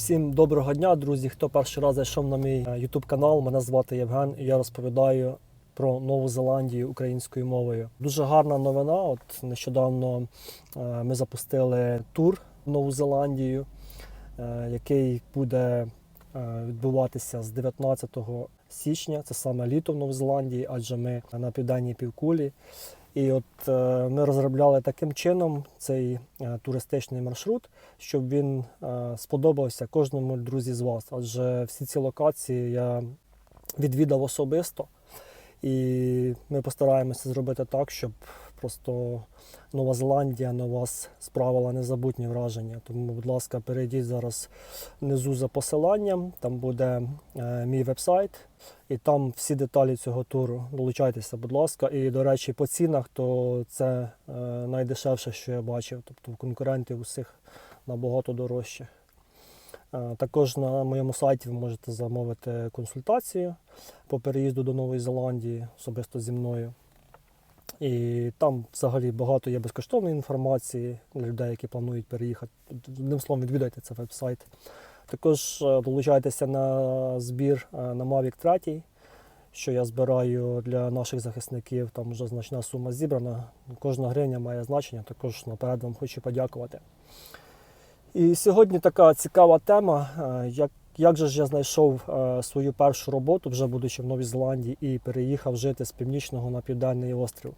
Всім доброго дня, друзі. Хто перший раз зайшов на мій е, YouTube канал, мене звати Євген, і я розповідаю про Нову Зеландію українською мовою. Дуже гарна новина. От нещодавно е, ми запустили тур в Нову Зеландію, е, який буде відбуватися з 19 січня. Це саме літо в Новій Зеландії, адже ми на південній півкулі. І от е, ми розробляли таким чином цей е, туристичний маршрут, щоб він е, сподобався кожному друзі з вас. Адже всі ці локації я відвідав особисто, і ми постараємося зробити так, щоб просто Нова Зеландія на вас справила незабутні враження. Тому, будь ласка, перейдіть зараз внизу за посиланням, там буде е, мій вебсайт. І там всі деталі цього туру. Долучайтеся, будь ласка. І, до речі, по цінах, то це е, найдешевше, що я бачив. Тобто конкурентів усіх набагато дорожче. Е, також на моєму сайті ви можете замовити консультацію по переїзду до Нової Зеландії особисто зі мною. І там взагалі багато є безкоштовної інформації для людей, які планують переїхати. Одним словом, відвідайте цей веб-сайт. Також е, долучайтеся на збір е, на Mavic 3, що я збираю для наших захисників. Там вже значна сума зібрана. Кожна гривня має значення, також наперед вам хочу подякувати. І сьогодні така цікава тема. е, Як, як же ж я знайшов свою першу роботу, вже будучи в Новій Зеландії, і переїхав жити з північного на південний острів.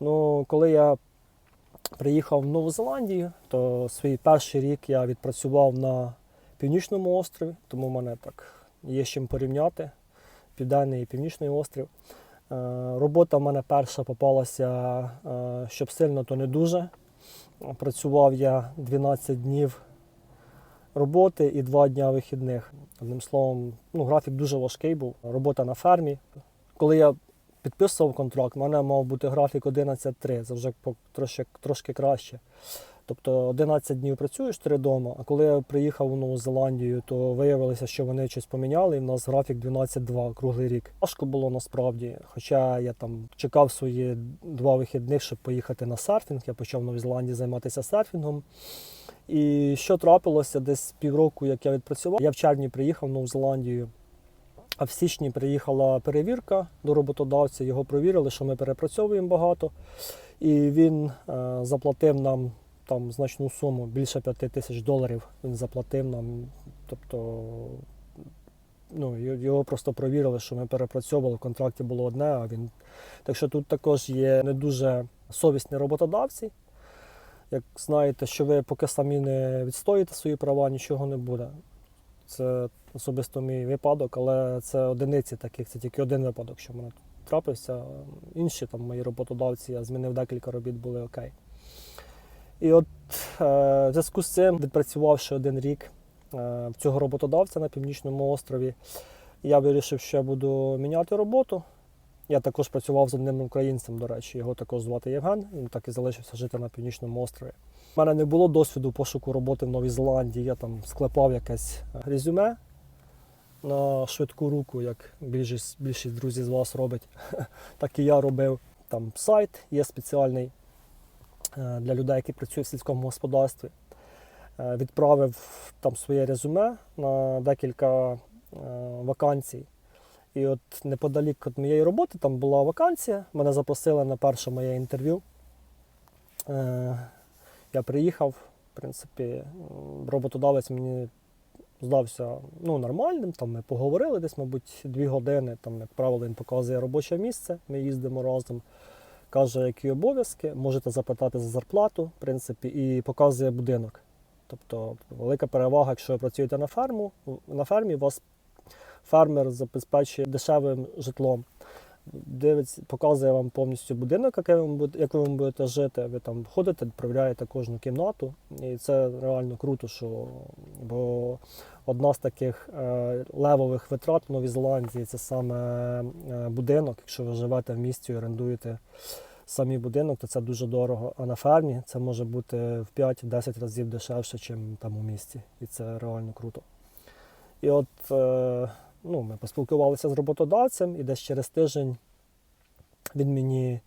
Ну, коли я приїхав в Нову Зеландію, то свій перший рік я відпрацював на північному острові, тому в мене так є з чим порівняти. Південний і північний острів. Е, Робота в мене перша попалася, е, щоб сильно, то не дуже. Працював я 12 днів роботи і 2 дня вихідних. Одним словом, ну, графік дуже важкий був. Робота на фермі. Коли я підписував контракт, у мене мав бути графік 11-3, це вже трошки, трошки краще. Тобто 11 днів працюєш 3 вдома, а коли я приїхав у Нову Зеландію, то виявилося, що вони щось поміняли, і в нас графік 12-2 круглий рік. Важко було насправді. Хоча я там чекав свої два вихідних, щоб поїхати на серфінг. Я почав в Новій Зеландії займатися серфінгом. І що трапилося десь півроку, як я відпрацював. Я в червні приїхав в Нову Зеландію. А в січні приїхала перевірка до роботодавця, його провірили, що ми перепрацьовуємо багато. І він е, заплатив нам там значну суму, більше 5 тисяч доларів він заплатив нам. Тобто ну, його просто провірили, що ми перепрацьовували, в контракті було одне, а він. Так що тут також є не дуже совісні роботодавці. Як знаєте, що ви поки самі не відстоїте свої права, нічого не буде. Це особисто мій випадок, але це одиниці таких, це тільки один випадок, що в мене трапився. Інші там мої роботодавці, я змінив декілька робіт, були окей. І от е, в зв'язку з цим, відпрацювавши один рік е, в цього роботодавця на північному острові, я вирішив, що я буду міняти роботу. Я також працював з одним українцем, до речі, його також звати Євген, він так і залишився жити на північному острові. У мене не було досвіду пошуку роботи в Новій Зеландії. Я там склепав якесь е, резюме на швидку руку, як більшість, більшість друзів з вас робить. Так і я робив. Там сайт є спеціальний е, для людей, які працюють в сільському господарстві. Е, Відправив там своє резюме на декілька вакансій. І от неподалік від моєї роботи там була вакансія. Мене запросили на перше моє інтерв'ю. Я приїхав, в принципі, роботодавець мені здався ну, нормальним. Там ми поговорили десь, мабуть, дві години. Там, як правило, він показує робоче місце, ми їздимо разом. Каже, які обов'язки, можете запитати за зарплату, в принципі, і показує будинок. Тобто велика перевага, якщо ви працюєте на ферму, на фермі вас фермер забезпечує дешевим житлом. Дивиться, показує вам повністю будинок, який ви як ви будете жити. Ви там ходите, відправляєте кожну кімнату. І це реально круто, що бо одна з таких е, левових витрат в Новій Зеландії це саме е, будинок. Якщо ви живете в місті і орендуєте самі будинок, то це дуже дорого. А на фермі це може бути в 5-10 разів дешевше, ніж там у місті. І це реально круто. І от е, ну, ми поспілкувалися з роботодавцем, і десь через тиждень він мені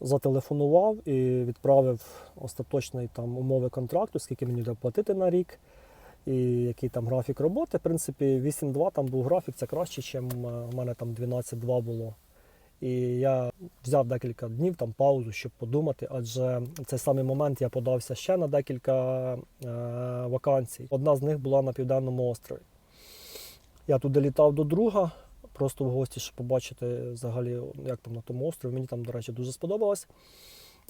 зателефонував і відправив остаточний там умови контракту, скільки мені буде платити на рік. і який там графік роботи. В принципі, 8.2 там був графік, це краще, ніж у мене там 12.2 було. І я взяв декілька днів там паузу, щоб подумати, адже в цей самий момент я подався ще на декілька е, вакансій. Одна з них була на південному острові. Я туди літав до друга, просто в гості, щоб побачити взагалі, як там на тому острові. Мені там, до речі, дуже сподобалось.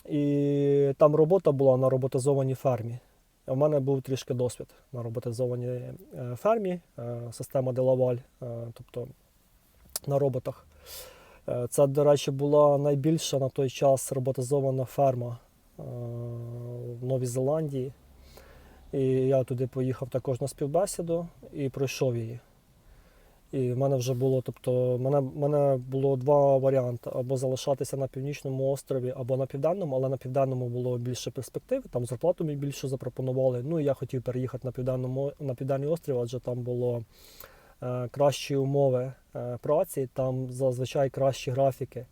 І там робота була на роботизованій фермі. У мене був трішки досвід на роботизованій е, фермі, е, система Делаваль, е, тобто на роботах. Це, до речі, була найбільша на той час роботизована ферма в Новій Зеландії. І я туди поїхав також на співбесіду і пройшов її. І в мене вже було, тобто, мене, мене було два варіанти: або залишатися на північному острові, або на південному, але на південному було більше перспектив, там зарплату мені більше запропонували. Ну і я хотів переїхати на південному на південний острів, адже там було е, кращі умови е, праці, там зазвичай кращі графіки.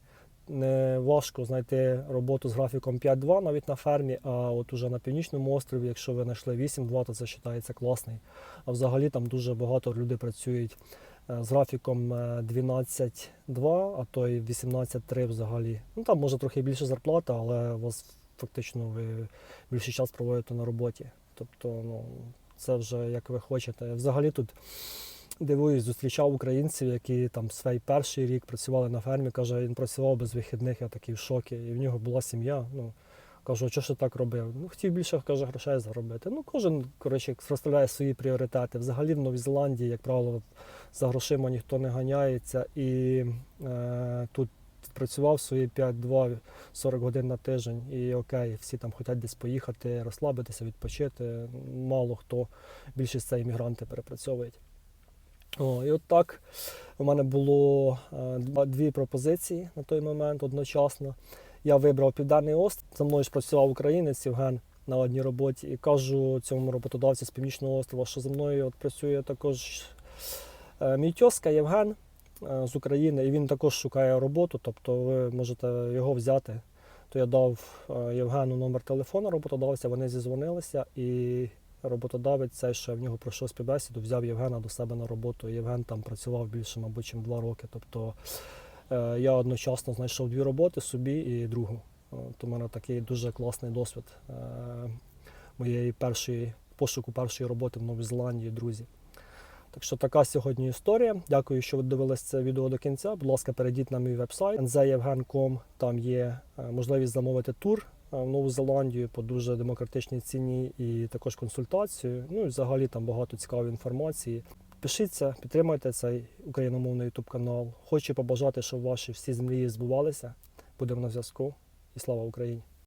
Не важко знайти роботу з графіком 5-2 навіть на фермі, а от уже на північному острові, якщо ви знайшли 8-2, то це вважається класний. А взагалі там дуже багато людей працюють з графіком е, 12-2, а то й 18-3 взагалі. Ну там може трохи більше зарплата, але у вас фактично ви більше час проводите на роботі. Тобто, ну це вже як ви хочете. Взагалі тут дивуюсь, зустрічав українців, які там свій перший рік працювали на фермі. Каже, він працював без вихідних, я такий в шокі. І в нього була сім'я. Ну кажу, що ж так робив? Ну хотів більше каже, грошей заробити. Ну кожен коротше розставляє свої пріоритети. Взагалі в Новій Зеландії, як правило, за грошима ніхто не ганяється. І е, тут працював свої 5-2 40 годин на тиждень, і окей, всі там хочуть десь поїхати, розслабитися, відпочити. Мало хто більшість це іммігранти перепрацьовують. О, і от так у мене було е, дві пропозиції на той момент одночасно. Я вибрав Південний острів. За мною ж працював українець Євген на одній роботі. І кажу цьому роботодавцю з Північного острова, що за мною от працює також е, мій тьоска Євген е, з України, і він також шукає роботу, тобто ви можете його взяти. То я дав е, Євгену номер телефону роботодавця, вони зізвонилися, і роботодавець цей, що в нього пройшов співбесіду, взяв Євгена до себе на роботу. Євген там працював більше, мабуть, чим два роки. Тобто я одночасно знайшов дві роботи собі і другу. От у мене такий дуже класний досвід е, моєї першої пошуку першої роботи в Новій Зеландії, друзі. Так що така сьогодні історія. Дякую, що ви дивились це відео до кінця. Будь ласка, перейдіть на мій вебсайт nzevgen.com. Там є е, можливість замовити тур е, в Нову Зеландію по дуже демократичній ціні і також консультацію. Ну і взагалі там багато цікавої інформації. Пишіться, підтримайте цей україномовний ютуб канал. Хочу побажати, щоб ваші всі землі збувалися. Будемо на зв'язку. І слава Україні!